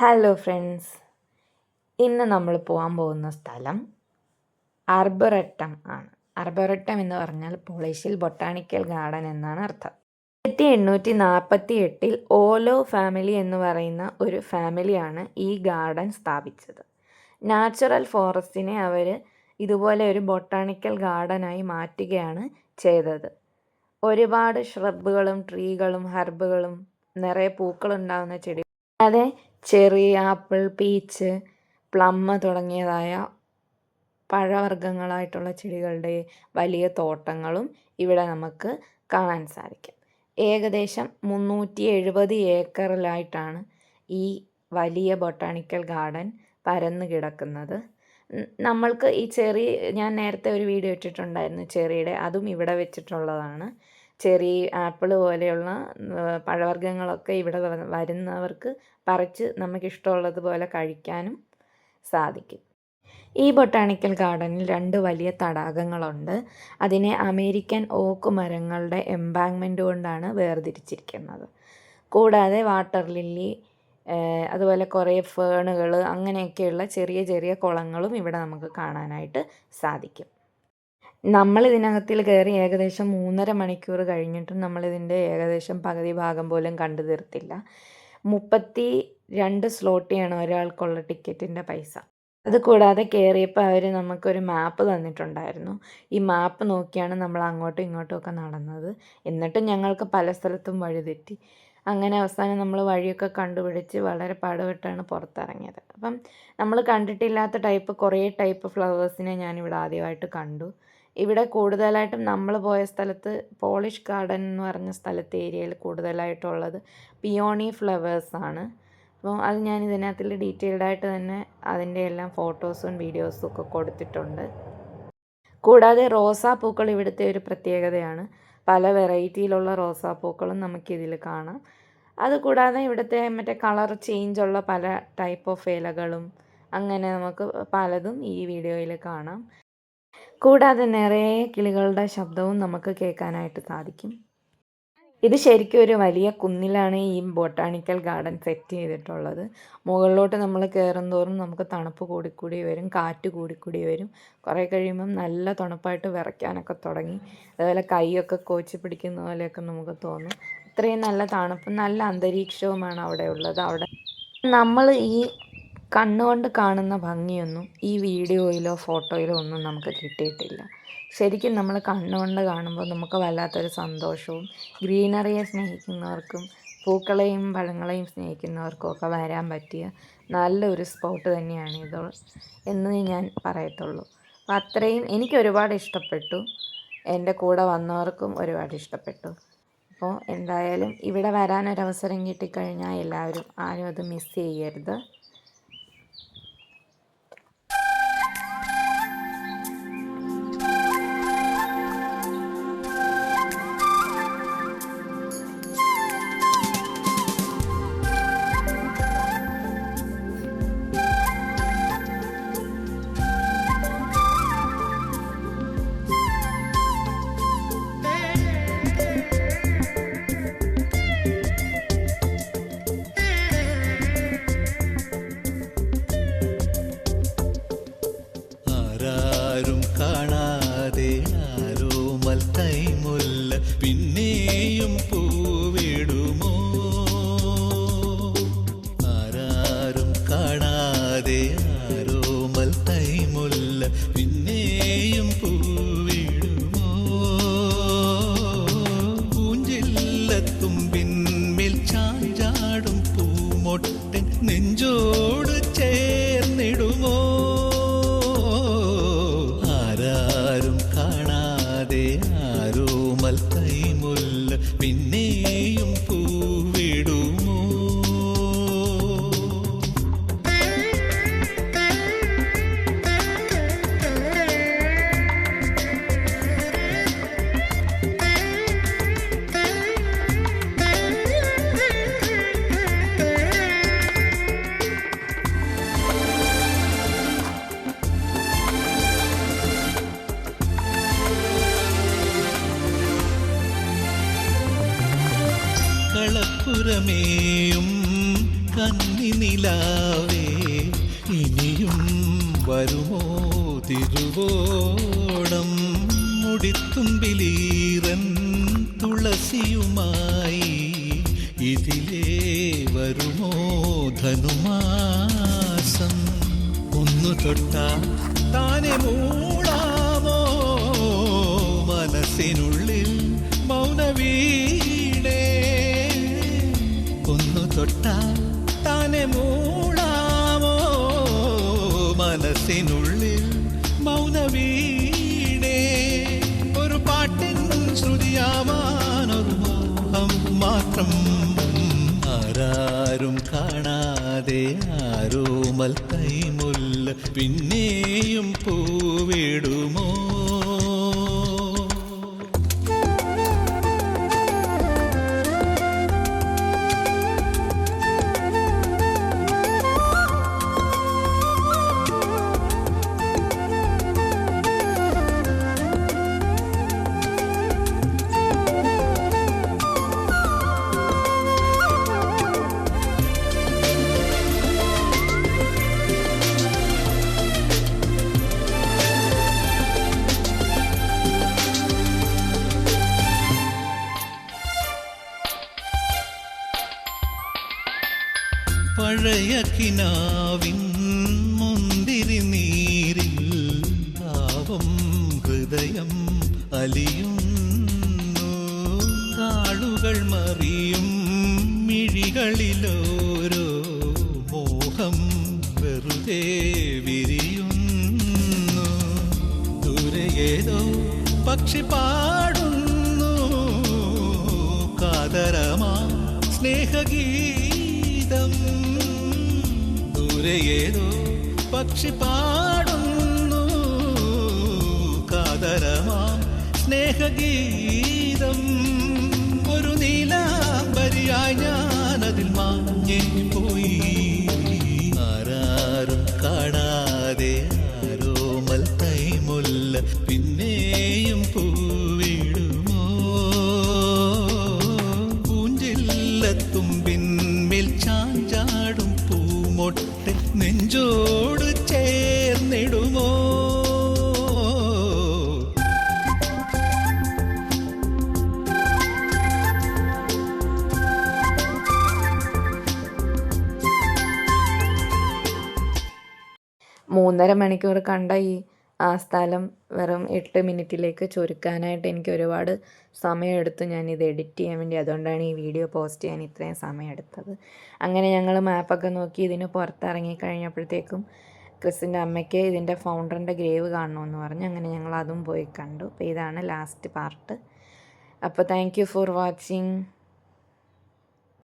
Hello friends ഇന്ന് നമ്മൾ പോകാൻ പോകുന്ന സ്ഥലം അർബറട്ടം ആണ്. അർബറട്ടം എന്ന് പറഞ്ഞാൽ പോളിഷിൽ ബൊട്ടാണിക്കൽ ഗാർഡൻ എന്നാണ് അർത്ഥം. ആയിരത്തി എണ്ണൂറ്റി നാൽപ്പത്തി എട്ടിൽ ഓലോ ഫാമിലി എന്ന് പറയുന്ന ഒരു ഫാമിലിയാണ് ഈ ഗാർഡൻ സ്ഥാപിച്ചത്. നാച്ചുറൽ ഫോറസ്റ്റിനെ അവർ ഇതുപോലെ ഒരു ബൊട്ടാണിക്കൽ ഗാർഡനായി മാറ്റുകയാണ് ചെയ്തത്. ഒരുപാട് ഷ്രബുകളും ട്രീകളും ഹർബുകളും നിറയെ പൂക്കളുണ്ടാകുന്ന ചെടി. അതെ ചെറി ആപ്പിൾ പീച്ച് പ്ലം തുടങ്ങിയതായ പഴവർഗങ്ങളായിട്ടുള്ള ചെടികളുടെ വലിയ തോട്ടങ്ങളും ഇവിടെ നമുക്ക് കാണാൻ സാധിക്കും. ഏകദേശം മുന്നൂറ്റി എഴുപത് ഏക്കറിലായിട്ടാണ് ഈ വലിയ ബൊട്ടാണിക്കൽ ഗാർഡൻ പരന്നു കിടക്കുന്നത്. നമ്മൾക്ക് ഈ ചെറി ഞാൻ നേരത്തെ ഒരു വീഡിയോ ഇട്ടിട്ടുണ്ടായിരുന്നു ചെറിയുടെ അതും ഇവിടെ വെച്ചിട്ടുള്ളതാണ്. ചെറി ആപ്പിൾ പോലെയുള്ള പഴവർഗങ്ങളൊക്കെ ഇവിടെ വരുന്നവർക്ക് പറിച്ച് നമുക്കിഷ്ടമുള്ളതുപോലെ കഴിക്കാനും സാധിക്കും. ഈ ബൊട്ടാണിക്കൽ ഗാർഡനിൽ രണ്ട് വലിയ തടാകങ്ങളുണ്ട്. അതിനെ അമേരിക്കൻ ഓക്ക് മരങ്ങളുടെ എംബാങ്ക്മെന്റ് കൊണ്ടാണ് വേർതിരിച്ചിരിക്കുന്നത്. കൂടാതെ വാട്ടർ ലില്ലി അതുപോലെ കുറേ ഫേണുകൾ അങ്ങനെയൊക്കെയുള്ള ചെറിയ ചെറിയ കുളങ്ങളും ഇവിടെ നമുക്ക് കാണാനായിട്ട് സാധിക്കും. നമ്മൾ ഇതിനകത്തിൽ കയറി ഏകദേശം മൂന്നര മണിക്കൂർ കഴിഞ്ഞിട്ടും നമ്മളിതിന്റെ ഏകദേശം പകുതി ഭാഗം പോലും കണ്ടു തീർത്തില്ല. മുപ്പത്തി രണ്ട് സ്ലോട്ടിയാണ് ഒരാൾക്കുള്ള ടിക്കറ്റിന്റെ പൈസ. അത് കൂടാതെ കയറിയപ്പോൾ അവർ നമുക്കൊരു മാപ്പ് തന്നിട്ടുണ്ടായിരുന്നു. ഈ മാപ്പ് നോക്കിയാണ് നമ്മൾ അങ്ങോട്ടും ഇങ്ങോട്ടും ഒക്കെ നടന്നത്. എന്നിട്ടും ഞങ്ങൾക്ക് പല സ്ഥലത്തും വഴിതെറ്റി അങ്ങനെ അവസാനം നമ്മൾ വഴിയൊക്കെ കണ്ടുപിടിച്ച് വളരെ പാടുപെട്ടാണ് പുറത്തിറങ്ങിയത്. അപ്പം നമ്മൾ കണ്ടിട്ടില്ലാത്ത ടൈപ്പ് കുറേ ടൈപ്പ് ഫ്ലവേഴ്സിനെ ഞാനിവിടെ ആദ്യമായിട്ട് കണ്ടു. ഇവിടെ കൂടുതലായിട്ടും നമ്മൾ പോയ സ്ഥലത്ത് പോളിഷ് ഗാർഡൻ എന്ന് പറഞ്ഞ സ്ഥലത്തെ ഏരിയയിൽ കൂടുതലായിട്ടുള്ളത് പിയോണി ഫ്ലവേഴ്സാണ് അപ്പോൾ അത് ഞാൻ ഇതിനകത്തിൽ ഡീറ്റെയിൽഡായിട്ട് തന്നെ അതിന്റെ എല്ലാം ഫോട്ടോസും വീഡിയോസും ഒക്കെ കൊടുത്തിട്ടുണ്ട്. കൂടാതെ റോസാപ്പൂക്കൾ ഇവിടുത്തെ ഒരു പ്രത്യേകതയാണ്. പല വെറൈറ്റിയിലുള്ള റോസാപ്പൂക്കളും നമുക്കിതിൽ കാണാം. അതുകൂടാതെ ഇവിടുത്തെ മറ്റേ കളർ ചേഞ്ച് ഉള്ള പല ടൈപ്പ് ഓഫ് ഇലകളും അങ്ങനെ നമുക്ക് പലതും ഈ വീഡിയോയിൽ കാണാം. കൂടാതെ നിറയെ കിളികളുടെ ശബ്ദവും നമുക്ക് കേൾക്കാനായിട്ട് സാധിക്കും. ഇത് ശരിക്കും ഒരു വലിയ കുന്നിലാണ് ഈ ബോട്ടാണിക്കൽ ഗാർഡൻ സെറ്റ് ചെയ്തിട്ടുള്ളത്. മുകളിലോട്ട് നമ്മൾ കയറുന്തോറും നമുക്ക് തണുപ്പ് കൂടിക്കൂടി വരും കാറ്റ് കൂടിക്കൂടി വരും. കുറേ കഴിയുമ്പം നല്ല തണുപ്പായിട്ട് വിറയ്ക്കാനൊക്കെ തുടങ്ങി. അതുപോലെ കൈയൊക്കെ കോച്ചി പിടിക്കുന്ന പോലെയൊക്കെ നമുക്ക് തോന്നും. അത്രയും നല്ല തണുപ്പും നല്ല അന്തരീക്ഷവുമാണ് അവിടെ ഉള്ളത്. അവിടെ നമ്മൾ ഈ കണ്ണുകൊണ്ട് കാണുന്ന ഭംഗിയൊന്നും ഈ വീഡിയോയിലോ ഫോട്ടോയിലോ ഒന്നും നമുക്ക് കിട്ടിയിട്ടില്ല. ശരിക്കും നമ്മൾ കണ്ണുകൊണ്ട് കാണുമ്പോൾ നമുക്ക് വല്ലാത്തൊരു സന്തോഷവും ഗ്രീനറിയെ സ്നേഹിക്കുന്നവർക്കും പൂക്കളെയും പഴങ്ങളെയും സ്നേഹിക്കുന്നവർക്കും ഒക്കെ വരാൻ പറ്റിയ നല്ലൊരു സ്പോട്ട് തന്നെയാണ് ഇത് എന്ന് ഞാൻ പറയത്തുള്ളൂ. അപ്പം അത്രയും എനിക്ക് ഒരുപാട് ഇഷ്ടപ്പെട്ടു. എന്റെ കൂടെ വന്നവർക്കും ഒരുപാട് ഇഷ്ടപ്പെട്ടു. അപ്പോൾ എന്തായാലും ഇവിടെ വരാനൊരവസരം കിട്ടിക്കഴിഞ്ഞാൽ എല്ലാവരും ആരും അത് മിസ് ചെയ്യരുത്. മധുരമേയും കന്നിനിലാവേ ഇനിയും വരുമോ തിരുവോണം? മുടിത്തുമ്പിലീറൻ തുളസിയുമായി ഇതിലേ വരുമോ ധനുമാസം? ഒന്നു തൊട്ട താനെ മൂളാമോ മനസ്സിനു താനെ മൂളാമോ മനസ്സിനുള്ളിൽ മൗനവീണേ. ഒരു പാട്ടിൻ ശ്രുതിയാവാനൊരു മോഹം മാത്രം ആരാരും കാണാതെ ആരോമൽ കൈമുല്ല. പിന്നെയും പൂവിടുമോ? പഴയ കിനാവിൻ മുന്തിരി നീരിൽ താവം ഹൃദയം അലിയുന്നു. താളുകൾ മറിയും മിഴികളിലോരോ മോഹം വെറുതെ വിരിയുന്നു. ദൂരെ ഏതോ പക്ഷി പാടുന്നു. കാതരമാ സ്നേഹഗീതം ദൂരെ ദൂരയേതോ പക്ഷി പാടുന്നു. കാതരമാം സ്നേഹഗീതം. ഒരു നീലാംബരിയായി ഞാനതിൽ മാഞ്ഞേ നെഞ്ചോട് ചേർന്നിടുമോ? മൂന്നര മണിക്കൂർ കണ്ട ഈ ആ സ്ഥലം വെറും എട്ട് മിനിറ്റിലേക്ക് ചുരുക്കാനായിട്ട് എനിക്ക് ഒരുപാട് സമയമെടുത്തു. ഇത് എഡിറ്റ് ചെയ്യാൻ വേണ്ടി അതുകൊണ്ടാണ് ഈ വീഡിയോ പോസ്റ്റ് ചെയ്യാൻ ഇത്രയും സമയമെടുത്തത്. അങ്ങനെ ഞങ്ങൾ മാപ്പൊക്കെ നോക്കി ഇതിന് പുറത്തിറങ്ങി കഴിഞ്ഞപ്പോഴത്തേക്കും ക്രിസിന്റെ അമ്മയ്ക്ക് ഇതിന്റെ ഫൗണ്ടറിന്റെ ഗ്രേവ് കാണണമെന്ന് പറഞ്ഞു. അങ്ങനെ ഞങ്ങൾ അതും പോയി കണ്ടു. അപ്പോൾ ഇതാണ് ലാസ്റ്റ് പാർട്ട്. അപ്പോൾ താങ്ക് യു ഫോർ വാച്ചിങ്.